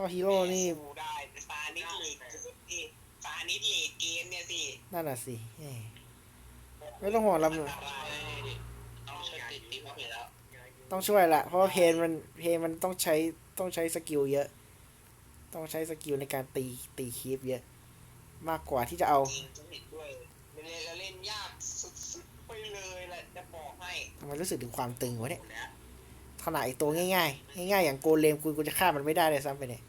ถ้าฮีโร่นี่สู้ได้แต่ซานิสลีกนี่ซานิสลีกเกมเนี่ยสินั่นน่ะสิแหมไม่ต้องห่วงลำอะไรต้องช่วยติดตีพวกนี้แล้วต้องช่วยละเพราะว่าเพนมันเพนมันต้องใช้ต้องใช้สกิลเยอะ ต้องใช้สกิลในการตีตีคีปเยอะ มากกว่าที่จะเอาจริงจริงด้วยเล่นแล้วเล่นยากสุดๆไปเลยแหละจะบอกให้ทำไมรู้สึกถึงความตึงวะเนี่ย ขนาดไอตัวง่ายๆง่ายๆอย่างโกเลมกูกูจะฆ่ามันไม่ได้เลยซ้ำไปเนี่ย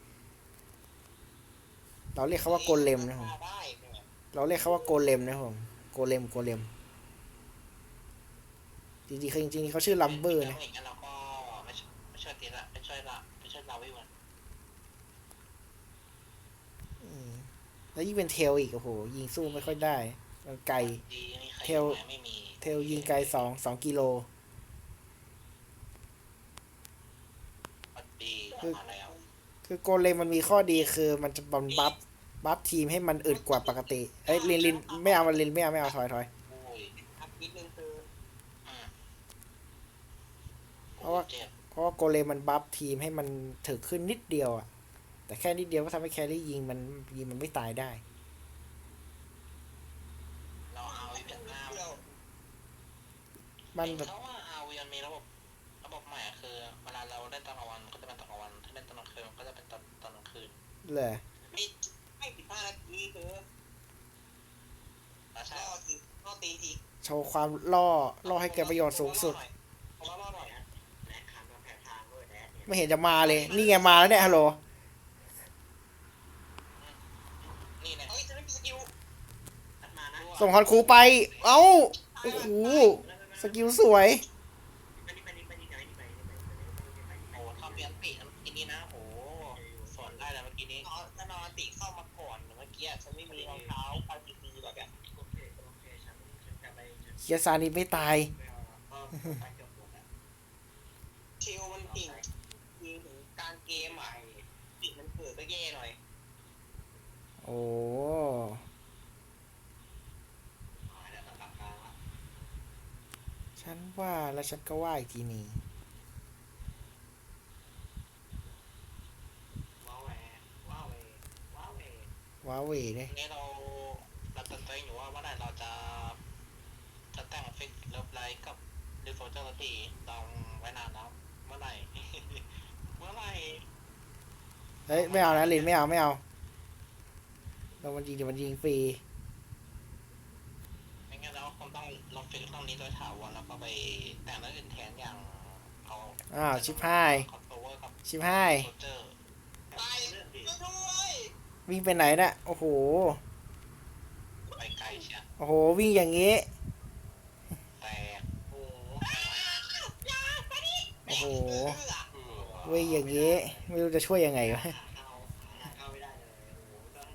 เราเรียกเขาว่าโกเลมนะผมได้เนี่ยเราเรียกเขาว่าโกเลมนะผมโกเลมโกเลมจริงๆคือจริงๆเขาชื่อลัมเบอร์นะอย่างนั้นเราก็ไม่ช่วยไม่ช่วยตีละไม่ช่วยละไม่ช่วยเราไว้วันอืมแล้วยิ่งเป็นเทลอีกโอ้โหยิงสู้ไม่ค่อยได้มันไกลดีไม่มีใครเทลอยู่ไหมไม่มีเทลยิงไกลสองสองกิโล ปัดดี คือมาแล้วคือโกเลมมันมีข้อดีคือมันจะบันบัฟบัฟทีมให้มันอึดกว่าปกติเอ้ยลินลินไม่เอามันลินไม่เอาไม่เอาถอยถอยโอ้ยครับนิดนึงคืออืมเพราะว่าเจ็บเพราะว่าโกเลมมันบัฟทีมให้มันถึกขึ้นนิดเดียวอะแต่แค่นิดเดียวก็ทำให้แครี่ยิงมันยิงมันไม่ตายได้เราเอาอีกแบบหน้าเรามันเห็นแบบ อนกลางคืนก็จะเป็นตอนตอนกลางคืนเลยไม่ไม่ผิดพลาดนาทีคือแล้วใช่ล่อทีล่อตีทีโชว์ความล่อล่อให้เกิดประโยชน์สูงสุด เอาล่อหน่อยนะแหนขันมาแผ่ทางด้วยแหนเนี่ยไม่เห็นจะมาเลย นี่ไงมาแล้วเนี่ยฮัลโหลนี่นะเฮ้ยจะไม่มีสกิลตัดมานะส่งฮอนคูไป เอ้าโอ้โหสกิลสวยไปนี่ไปนี่ไปนี่ไปนี่ไปนี่ไปนี่ไปนี่ไปโอ้ทำเปียนปีอัน ติเข้ามาก่อนเมื่อกี้ฉันไม่มีรองเท้าไปดีๆแบบแบบโอเคโอเคฉันฉันจะไปเคียซานิไม่ตายเออไปเกือบหมดแล้วเชลมันติ่งยิงถึงกลารเกมอะติดมันเกิดก็แย่หน่อย โอ้หายแล้วตัดกลางละฉันว่าแล้วฉันก็ว่าอีกทีนี้ ว้าวแหวว้าวแหวว้าวแหว ว้าเหวเนี่ยนี่เราเราตัดตัวเองอยู่ว่าเมื่อไหร่เราจะจะแต่งฟิกเลิฟไลท์กับดิฟโฟเจอร์ตีลองไว้นานแล้วเมื่อไหร่ เมื่อไหร่เฮ้ย ไม่เอานะลินไม่เอา ไม่เอาเรามันยิงเดี๋ยวมันยิงฟรี ไม่งั้นเราคงต้องลบฟิกตรงนี้โดยถาวรแล้วก็ไปแต่งเรื่องอื่นแทนอย่างเอาอ้าวชิบหาย คอนโทรเวอร์กับชิบหายโฟเจอร์ไปช่วย วิ่งไปไหนน่ะโอ้โหไปไกลเชียวโอ้โห วิ่งอย่างงี้แต่โอ้โอ้โหเออวิ่งอย่างงี้ไม่รู้จะช่วยยังไงวะเข้าเข้าไม่ได้เลยโอ้โหต้อง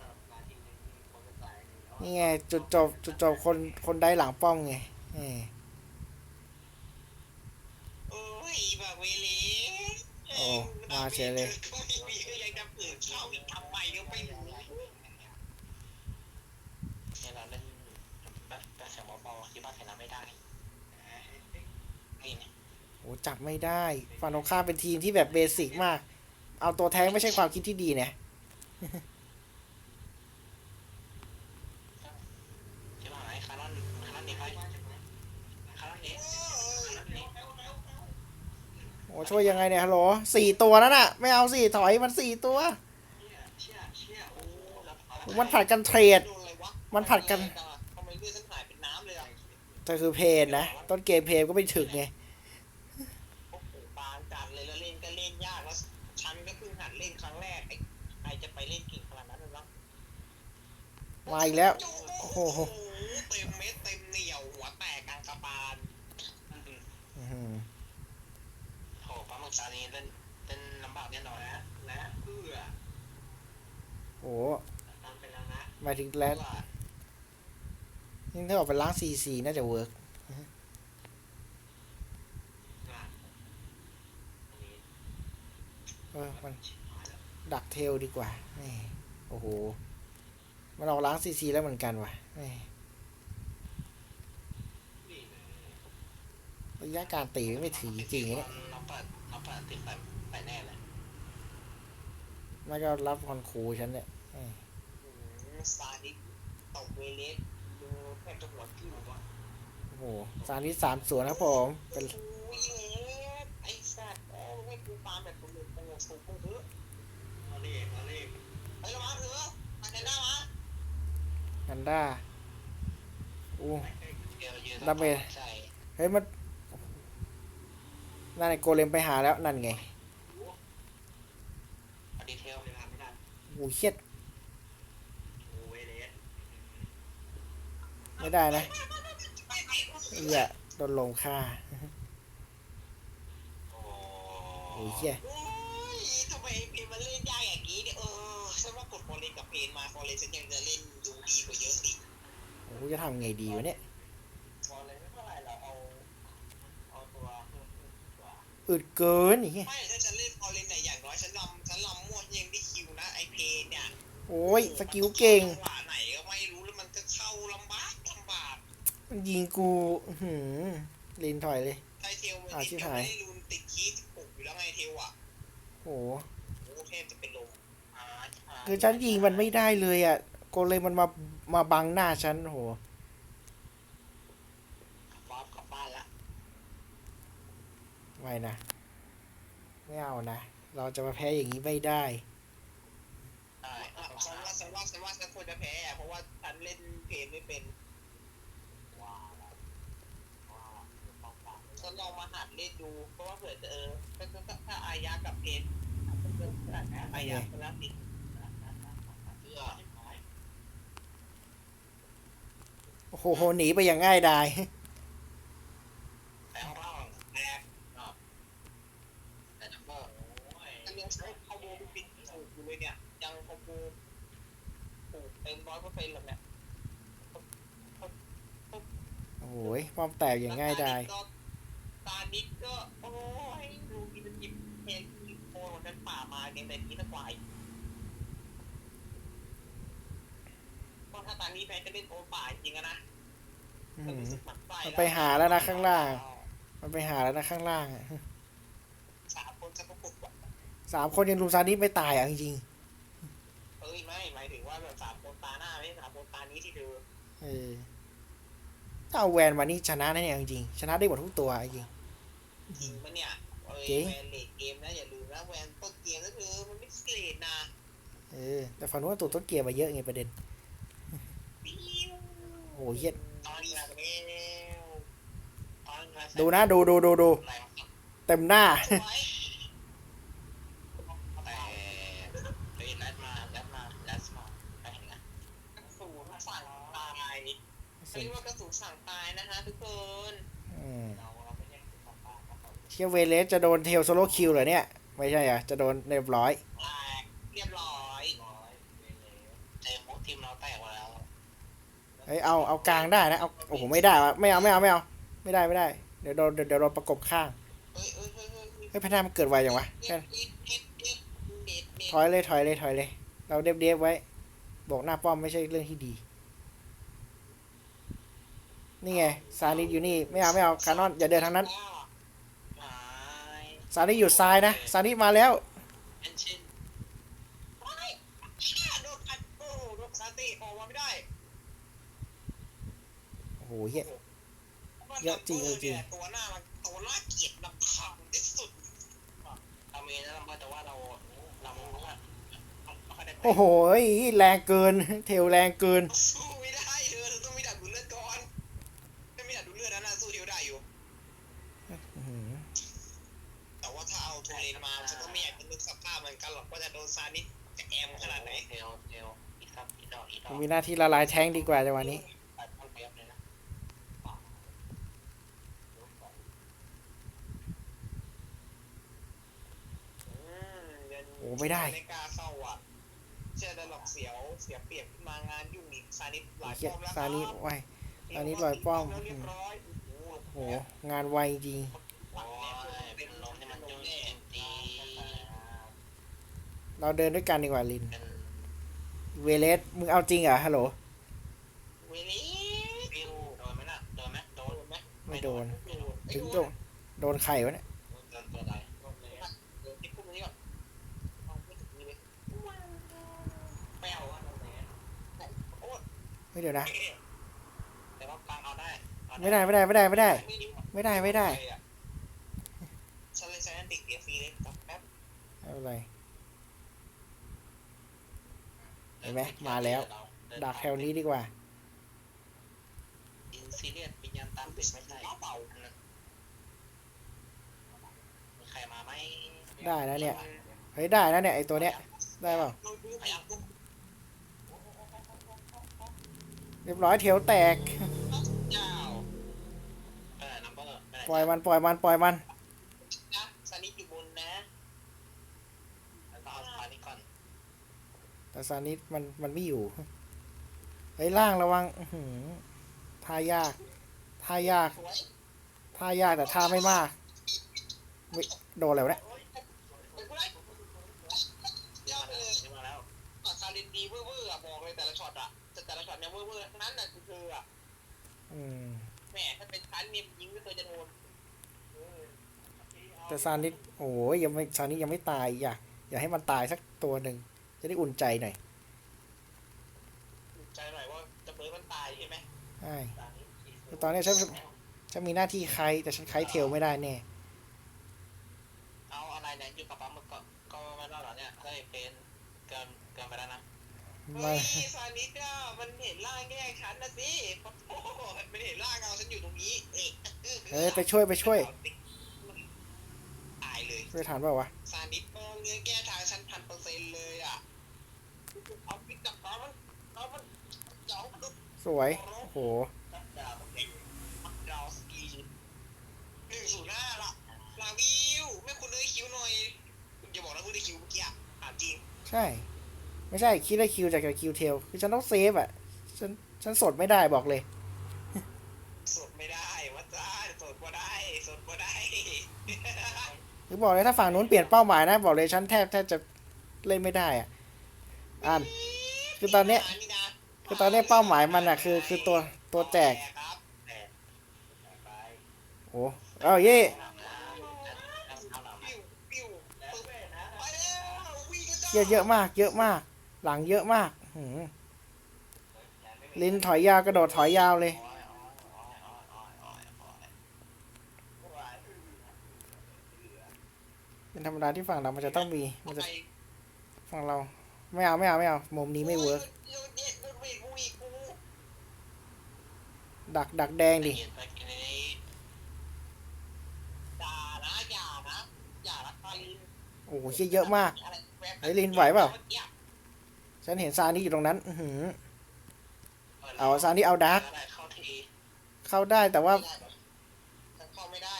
ต้องมาทีนึงคนจะตายเลยนี่ไงจุดจบจุดจบคนคนได้หลังป้อมไงแหมโอ้ยแบบเวลีโอ้มาเฉยเลย ก็ไม่มีก็ยังจะเปิดเข้าอีกทำไมก็ไม่รู้ เนี่ยเราเล่นแบบแบบเสียงเบาๆคิดว่าชนะไม่ได้นี่เนี่ย โอ้จับไม่ได้ฝั่งตรงข้ามเป็นทีมที่แบบเบสิกมาก เอาตัวแทงไม่ใช่ความคิดที่ดีเนี่ยคิดว่าไอ้คาร์ลอนคาร์ลอนนี่ไปคาร์ลอนนี่คาร์ลอนนี่โอ้ช่วยยังไงเนี่ยฮัลโหลสี่ตัวนั่นน่ะ ไม่เอาสิถอยมันสี่ตัวเชี่ยเชี่ยโอ้แล้วมันผัดกันเทรดโดนอะไรวะมันผัดกันทำไมเลือดฉันหายเป็นน้ำเลยอะแต่คือเพนนะ ต้นเกมเพนก็ไม่ถึงไง โอ้โหบางจัดเลยแล้วเล่นก็เล่นยากแล้วฉันก็เพิ่งหัดเล่นครั้งแรกไอ้ใครจะไปเล่นเก่งขนาดนั้นเลยวะ มาอีกแล้ว โอ้โอ้โหโหเต็มเม็ดเต็มเหนียวหัวแตกกลางกระบาลอื้อหือโหปลาหมึกตานี้เล่นเล่นลำบากแน่นอนนะและเพื่อโอ้ตามไปแล้วนะหมายถึงแลนนี่ถ้าออกไปล้างซีซีน่าจะเวิร์กอะอันนี้เออมันดักเทลดีกว่าแหม่โอ้โห มันออกล้างซีซีแล้วเหมือนกันว่ะแหม่นี่นะระยะการตีไม่ถึงจริงๆเนี่ยเราเปิดเราเปิดติดแบบไปแน่เลยไม่ก็รับคอนครูฉันเนี่ยเอ้ยอืมซาดิสตกเวเลสดูแทบจะหัวทิ่มว่ะโอ้โหสามที่สามสวนครับผม เป็นโอ้ยไอ้สัตว์เอาให้กูปาแบบกูเลยโอ้โหสูงกูเถอะมาเลขมาเลขเฮ้ยระวังเถอะมาเดินหน้ามา กันด้าอู้เดี๋ยวยืนดับเบิลใช่เฮ้ย มันนั่นไงโกเลมไปหาแล้วนั่นไงเอาดีเทลเลยครับไม่ได้โอ้เช็ดโอ้เวเลสไม่ได้นะเหี้ยโดนลงค่าโอ้โอ้ยเหี้ยโทำไงดีวะเนี่ยฟอร์เรนไม่เท่าไหร่เราเอาเอาตัวอึดเกินไอ้เหี้ยไม่ถ้าฉันเล่นฟอร์เรนเนี่ยอย่างน้อยฉันลำฉันลำมั่วยังได้คิวนะไอเพลงเนี่ยโอ้ยสกิลเก่งจังหวะไหนก็ไม่รู้แล้วมันจะเข้าลำบากลำบากมันยิงกูอื้อหือลินถอยเลยไทเทลมันอ่าติดชิบยังหายไม่ได้รูนติดคีย์สิบหกอยู่แล้วไงเทลอะโอ้โหโอ้เทพจะเป็นลมอ่าาคือฉันยิงมันไม่ได้เลยอะโกเลมมันมามาบังหน้าฉันโอ้โห ฟอสกลับบ้านละ ไม่นะ ไม่เอานะ เราจะมาแพ้อย่างนี้ไม่ได้ได้อะฉันว่าฉันว่าฉันว่าฉันควรจะแพ้อะเพราะว่าฉันเล่นเพลงไม่เป็นว้าวว้าวต้องการฉันลองมาหัดเล่นดู เพราะว่าเผื่อจะเออถ้าถ้าถ้าถ้าอายะกับเพลงถ้าเกิดอายะคนละติดเพื่อโอ้โหหนีไปอย่างง่ายดาย แปลงร่าง แตก แต่ดับเบิลโอ้ย มันยังใช้คอมโบปิดถูกอยู่เลยเนี่ย ยังคอมโบถูก เต็มร้อยเปอร์เซ็นต์เลยเนี่ยโอ้โหป้อมแตกอย่างง่ายดายตานิดก็ โอ้ยดูมีมันหยิบเพลงหยิบโพลของฉันป่ามาเกมแต่นี้ตะกวายก็ถ้าตานี้แพ้จะเล่นโอป่าจริงอะนะอื้อมันหืรู้อสึกหมันไส้มันไปหาแล้วนะข้างล่าง มันไปหาแล้วนะข้างล่างอะสามคนจะประกบว่ะสามคนยังลุมซานิไม่ตายอะจริงเอ้ยไม่หมายถึง นตานี้ที่ดูๆเออถ้าเอาแวนมานี่ชนะนะเนี่ยจริงๆชนะได้หมดทุกตัวจริง จริงปะเนี่ยเอ้ยจริงแวนเลดเกมนะอย่าลืมนะแวนต้นเกมก็คือมันไม่เลดนะเออแต่ฝั่งนู้นตัวต้นเกียร์มาเยอะไงประเด็น ปิ้วโอ้โหเหี้ย ตอนนี้แล้วตอนแรกดูนะดูดูดูดูแรงสุดเต็มหน้าสวย แต่เฮ้ยแรดมาแรดมาแรดมาไปเห็นนะ กระสุนสั่งตาย เรียกว่ากระสุนสั่งตายนะฮะทุกคนอืมเราเราไปแย่งสุดต่างๆนะครับเชียเวเลสจะโดนเทลโซโลคิวเหรอเนี่ย ไม่ใช่อะ จะโดนเรียบร้อยตายเรียบร้อยร้อยเจมส์ทีมเราแตกหมดแล้วเฮ้ยเอาเอากลางได้นะเอาโอ้โหไม่ได้วะไม่เอาไม่เอาไม่เอา ไม่ได้ไม่ได้เดี๋ยวโดนเดี๋ยวเดี๋ยวโดนประกบข้างเอ้ยเอ้ยเอ้ยเอ้ยเฮ้ยพนามันเกิดไวจังวะเน็แค่ตเน็ตเน็ตเน็ตเน็ตเน็ตถอยเลยถอยเลยถอยเลย เราเดฟเดฟไว้ บอกหน้าป้อมไม่ใช่เรื่องที่ดี นี่ไงซานิดอยู่นี่ไม่เอาไม่เอาคานอนอย่าเดินทางนั้นหายซานิดอยู่ซ้ายนะซานิดมาแล้วเอ็นชินเฮ้ยเชี่ยโดนอัดโอ้โหโดนซาติออกมาไม่ได้โอ้โหเฮียเยอะจริงเลยจริงตัวหน้ามันตัวน่าเกลียดลำคาญที่สุดเรามีนะเราแต่ว่าเราเราไม่รู้ว่าเอาคะแนนไปโอ้โหแรงเกินเทลแรงเกิน มกมีหน้าที่ละลายแท้งดีกว่าจังหวะนี้ไปต้นเปียบเลยนะอืมเดี๋ยวโอ้ไม่ได้ ไม่กล้าเข้าอะเชื่อได้หรอกเสียวเสียเปรียบขึ้นมางานยุ่งอีกซานิสหลายเฮียป้อมแล้วซานิดครับไวซานิสลอยป้อมแล้วเรียบร้อยโอ้โหโอ้โห งานไวจริง โอ้ยเป็นลมที่มันยุ่งจริงเราเดินด้วยกันดีกว่าลิน ๆเป็น เวเลสมึงเอาจริงอะฮัลโหล วิลลี่บิวโดนไหมล่ะโดนไหมโดนไหมไม่โดน ไม่โดนถึงโดนโดนไข่วะเนี่ยโดนตัวใดโดนเลยอะเดี๋ยวที่พวกนี้ก่อนเอาไม่ถึงนี่เลยไม่เอาอะโดนเลยอะแต่โอ๊ยไม่เดี๋ยวนะ แต่ว่ากลางเอาได้เอาไม่ได้ไม่ได้ไม่ได้ไม่ได้ ไม่ได้ไม่ได้ไม่ได้ ฉันเลยใช้อันติดเดียวฟรีเลยจับแป๊บไม่เป็นไร เห็นไหมมาแล้ว ดักแถวนี้ดีกว่าอินซีเรียสวิญญาณตามติดไม่ใช่เป่ามีใครมาไหมได้นะเนี่ย เฮ้ยได้นะเนี่ยไอตัวเนี้ย ได้เปล่า เราดูพยักเรียบร้อยเถียวแตกเจ้าเออนัมเบอร์ไม่ได้ปล่อยมันปล่อยมันปล่อยมัน นะสนิทอยู่บนนะ แล้วก็เอาสปานี้ก่อน แต่ซานิดมันมันไม่อยู่เฮ้ยล่างระวังอื้อหือท่ายากท่ายากสวยท่ายากแต่ท่าไม่มากอุ๊ยโดนแล้วะเนี่ยยอดเลยนี่มาแล้วซาลินดีเวอร์เวอร์อะบอกเลยแต่ละช็อตอะแต่แต่ละช็อตเนี่ยเวอร์เวอร์ทั้งนั้นน่ะคืออะอืมแหมถ้าเป็นชั้นเนี่ยยิงไม่เคยจะโดนแต่ซานิดโอ้ยยังไม่ซานิดยังไม่ตาย อยากอยากให้มันตายสักตัวหนึ่ง จะได้อุ่นใจหน่อยใจหน่อยว่าจะเบิร์มันตายใช่ไหมใช่แต่ตอนนี้ฉันฉันมีหน้าที่ใครแต่ฉันใครเทลไม่ได้แน่เอาอะไรเนี่ยอยู่กับปั๊มมือก็ก็ไม่รอดหรอเนี่ยได้เป็นเกินเกินไปแล้วนะไม่เฮ้ยซานิดอะมันเห็นร่างแยกชั้นนะสิโอ้โหมันเห็นร่างเราฉันอยู่ตรงนี้เอ๊ะเฮ้ยไปช่วยไปช่วยตายเลยช่วยทันเปล่าวะซานิดมองเงี้ยแก้ทางฉันพันเปอร์เซ็นต์เลยอะ สวย โอ้โหดาวเด็กดาวสกีหนึ่งศูนย์ห้าละลาวิวแม่คุณเลยคิวหน่อยคุณอย่าบอกนะคุณได้คิวเมื่อกี้อะถามจริง ใช่ ไม่ใช่ คิดได้คิวจากจากคิวเทลคือฉันต้องเซฟอะ ฉัน ฉันสดไม่ได้บอกเลย สดไม่ได้วัดจ้าสดบ่ได้ สดบ่ได้หรือบอกเลยถ้าฝั่งนู้นเปลี่ยนเป้าหมายนะ บอกเลยฉันแทบแทบจะเล่นไม่ได้อะ อ่านคือตอนเนี้ยคือตอนนี้เป้าหมายมันอะคือคือตัวตัวแจกโอ้เอาเย่เอาหนำเยอะเยอะมาก เยอะมาก หลังเยอะมากหืลินถอยยาวกระโดดถอยยาวเลย เป็นธรรมดาที่ฝั่งเรามันจะต้องมีมันจะฝั่งเรา ไม่เอาไม่เอาไม่เอามุมนี้ไม่เวิร์กโยนเย็ดกูอีกกูอีกกูดักดักแดงดิเย็นไปกินในนี้อย่านะอย่านะอย่ารักปาลินโอ้โหเหี้ยเยอะมากอะไรแวบเฮ้ยลินไหวเปล่าฉันเห็นซานี่อยู่ตรงนั้น อื้อหือเอาซานี่เอาดาร์กได้เข้าทีเข้าได้แต่ว่าไม่ได้ฉันเข้าไม่ได้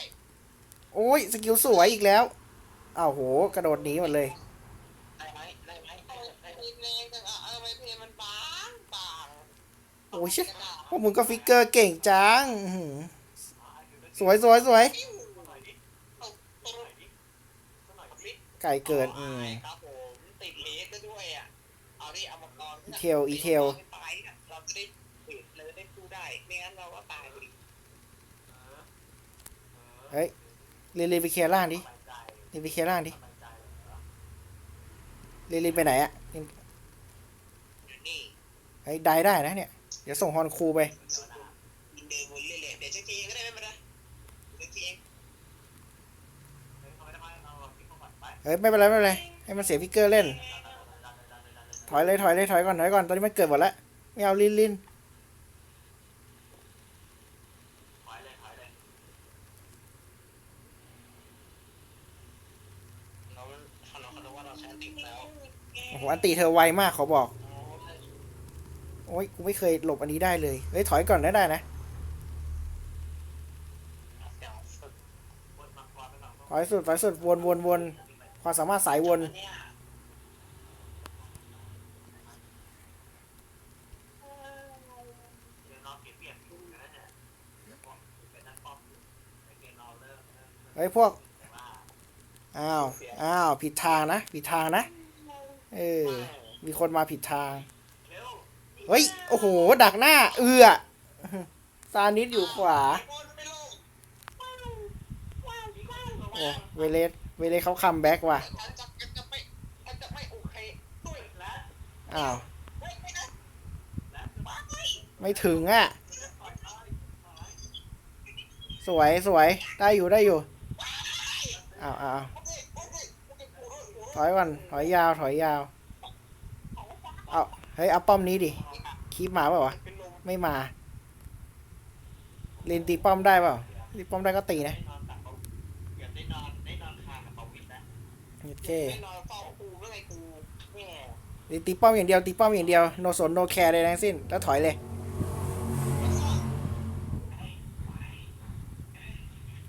โอ้ยสกิลสวยอีกแล้วอ้าวโห กระโดดหนีหมดเลย ได้ไหมได้ไหม เอา ได้ เพลงแรงจังอะเอาไปเพลงมันบางบาง โอ้ยเชี่ยพวกมึงก็ฟิกเกอร์เก่งจังอื้อหือสวยสวยสวยปิ้วเอาตรงฟิตไก่เกินอืมครับผมติดเลสก็ด้วยอะเอาดิเอามังกรอีเทลอีเทลตายอะเราจะได้เปิดเลยได้สู้ได้ไม่งั้นเราก็ตายไปดิเฮ้ยเรนเรนไปเคลียร์ล่างดิเรนไปเคลียร์ล่างดิเรนเรนไปไหนอะเรนอยู่นี่เฮ้ยได้ได้นะเนี่ย เดี๋ยวส่งฮอนคูไปเดอร์วนเรื่อยๆเดี๋ยวเช็คเองก็ได้ไม่เป็นไรเฮ้ยไม่เป็นไรไม่เป็นไรให้มันเสียฟิกเกอร์เล่น ถอยเลยถอยเลยถอยก่อนถอยก่อนตอนนี้มันเกิดหมดแล้วไม่เอาลินลินโอ้โหอันตีเธอไวมากขอบอก โอ้ยกูไม่เคยหลบอันนี้ได้เลยเฮ้ยถอยก่อนได้ได้นะถอยสุดถอยสุดวนวนวนความสามารถสายวนเฮ้ยพวก อ้าว อ้าว ผิดทางนะ ผิดทางนะ เออ มีคนมาผิดทาง เฮ้ย โอ้โห ดักหน้า เอือซานิดอยู่ขวาโอ้เวเลสเวเลสเขาคัมแบ็กว่ะ อ้าว ไม่ไม่นะไปไม่ถึงอะ สวยสวย ได้อยู่ได้อยู่ อ้าวอ้าวถอยก่อนถอยยาว ถอยยาว เอา เฮ้ย เอาป้อมนี้ดิ คีบมาเปล่าวะเป็นลมไม่มา เลนตีป้อมได้เปล่าตีป้อมได้ก็ตีนะได้นอนตักเขาเกือบได้นอนได้นอนคานกับเขาวินแล้วโอเคไม่นอนเฝ้ากูเรื่องไงกูแม่เลนตีป้อมอย่างเดียวตีป้อมอย่างเดียว โนสนโนแคร์เลยทั้งสิ้น แล้วถอยเลย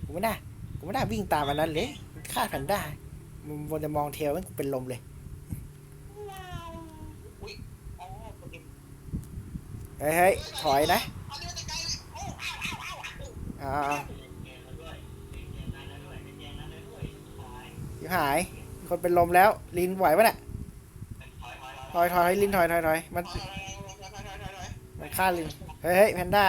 กูไม่ได้กูไม่ได้วิ่งตามมันนั้นเลยมันฆ่าแพนด้ามันบนจะมองเทลมันกูเป็นลมเลยอุ้ยอ๋อคนนี้ เฮ้ยเฮ้ยถอยนะอ่ายิบหาย คนเป็นลมแล้ว ลินไหวปะเนี่ยถอยถอยลินถอยถอยถอยมัน มันฆ่าลิน เฮ้ยเฮ้ยแพนด้า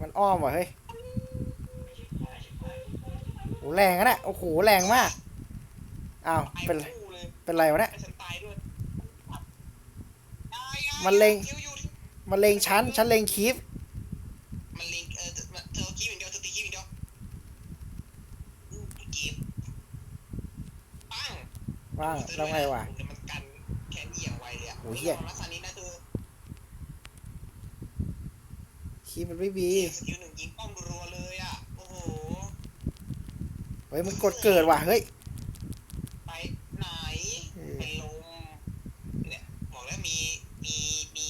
มันอ้อมว่ะเฮ้ยโหแรงอะนะโอ้โห แรงมาก อ้าว เป็น เป็นไรวะเนี่ยตายไง มันเล็งคิวอยู่มันเลงชั้น ชั้นเลงคีฟมันเล็งเออเธอเธอคิวอย่างเดียวเธอตีคิวอย่างเดียวอืมกีบปังว่างแล้วไงวะ เดี๋ยวมันกันแค่นี้อย่างไวเลยอะโอ้ยเหี้ย ลักษณะนี้นะเธอคีฟมันไม่มีสกิลหนึ่งยิงป้อมรัวเลยอะ โอ้โห เฮ้ยมันกดเกิดว่ะ เฮ้ย ไปไหน เออ เป็นลมเนี่ยบอกแล้วมีมีมี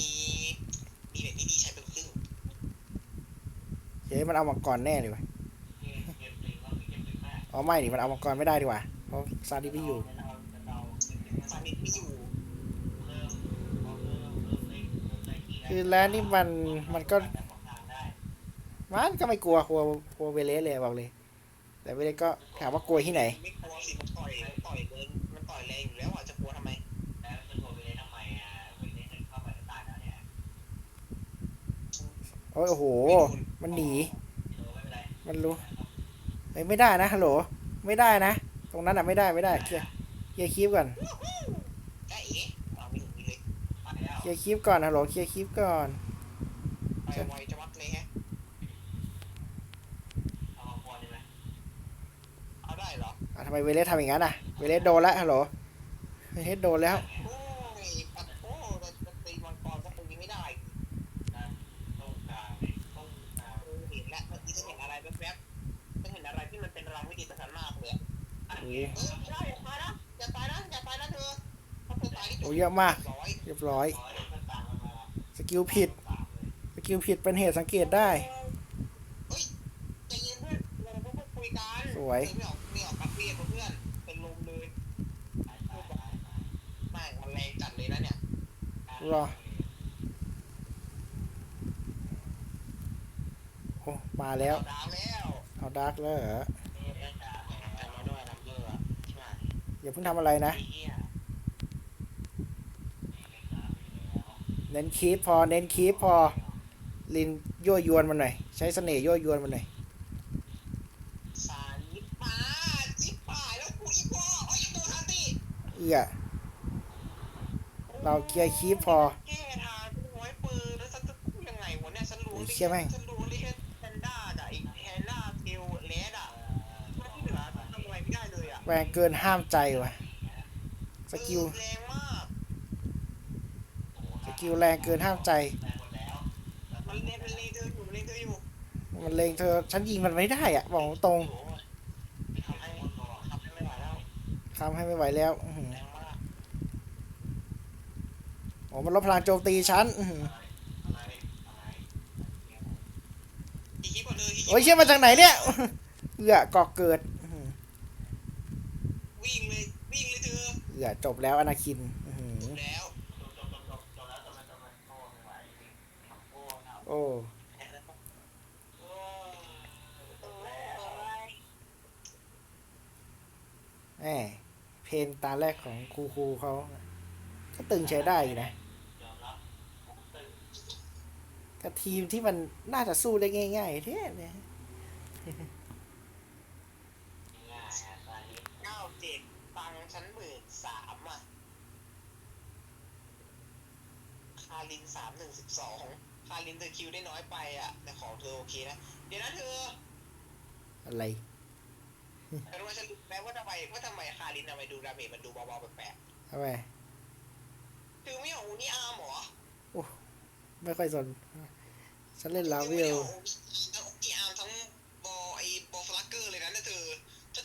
มีแบบนี้ดีใช้เป็นครึ่ง เฮ้ย มันเอามังกรแน่เลยว่ะเกมเกมจริงแล้วเกมจริงมากอ๋อไม่ดิมันเอามังกรไม่ได้ดีกว่าเพราะซาดิไม่อยู่เราเราซานิดไม่อยู่เริ่มเริ่มเริ่มเริ่มเล่นเริ่มเล่นที่คือแล้วนี่มันมันก็แต่ของทางได้มันก็ไม่กลัวกลัวกลัวเวเลสเลยบอกเลย แต่เวเลสก็ถามว่ากลัวที่ไหนไม่กลัวสิมันต่อยมันต่อยเดินมันต่อยแรงอยู่แล้วอะจะกลัวทำไมแล้วจะโทรไปเล่นทำไมอะไปเล่นเข้าไปก็ตายแล้วเนี่ยโอ้ยโอ้โห มันหนี มันรู้เฮ้ยไม่ได้นะฮัลโหลไม่ได้นะ ตรงนั้นอะไม่ได้ไม่ได้เคลียร์เคลียร์คีฟก่อนได้เอ๋เอาไม่ถึงนี้เลยไปแล้วเคลียร์คีฟก่อนฮัลโหลเคลียร์คีฟก่อนไปไวจะมัดเลยฮะเอามาพอดีไหมเอาได้เหรออะทำไมเวเลสทำอย่างนั้นอะเวเลสโดนแล้วฮัลโหลเวเลสโดนแล้ว บยเยอะมากร้อยเรียบร้อยร้อยเป็นต่างกันมาสกิลผิดสามเลยสกิลผิดเป็นเหตุสังเกตได้เฮ้ยใจเย็นเพื่อนเราเพิ่งคุยกันสวยเออไม่ออกไม่ออกปัดเพียเพื่อนเป็นลมเลยตายตายตายตายไม่มันแรงจัดเลยนะเนี่ยรอโอ้มาแล้วดาวแล้ว เอาดาร์กแล้วเหรอ อย่าเพิ่งทำอะไรนะไอ้เหี้ยเน้นคีปพอ เน้นคีปพอ ลินยั่วยวนมันหน่อย ใช้เสน่ห์ยั่วยวนมันหน่อยสาลิปมาจิบป่ายแล้วกูอีกพอโอ้ยตัวทันตีเอื้อเราเคลียร์คีปพอแก้ทางกูไว้ปืนแล้วฉันจะพูดยังไงวะเนี่ยฉันรู้ไอ้เชี่ยแม่ง แรงเกินห้ามใจว่ะ สกิล แรงมาก สกิลแรงเกินห้ามใจ มันเลงมันเลงเธออยู่มันเลงเธออยู่มันเลงเธอฉันยิงมันไม่ได้อะบอกตรงทำให้ทำให้ไม่ไหวแล้วทำให้ไม่ไหวแล้วอื้อหือแรงมากโอ้มันลดพลังโจมตีฉันอื้อหืออีกคลิปก่อนเลยอีกคลิปโอ้ยเชื่อมาจากไหนเนี่ย เอื้อกอกเกิด วิ่งเลยวิ่งเลยเธอเอื้อจบแล้วอนาคินอื้อหือแล้วโอ้แหมเพลงตาแรกของครูครูเขาก็ตึงใช้ได้อยู่นะกับทีมที่มันน่าจะสู้ได้ง่ายๆเท่เนี่ยาลินสามหนึ่งสิบสองคาลินเธอคิวได้น้อยไปอะ แต่ของเธอโอเคนะ เดี๋ยวนะเธออะไรแต่รว่าฉันรู้แม้ว่าทำไมว่าทำไมคารินทำไมดูดาเมจมันดูเบาๆแปลกทำไมถือไม่ออกนี่อาร์มหรอไม่ค่อยสน ฉันเล่นลาเวล เอาอีอาร์มทั้งบอไอบอฟลักเกอร์เลยนะเธอ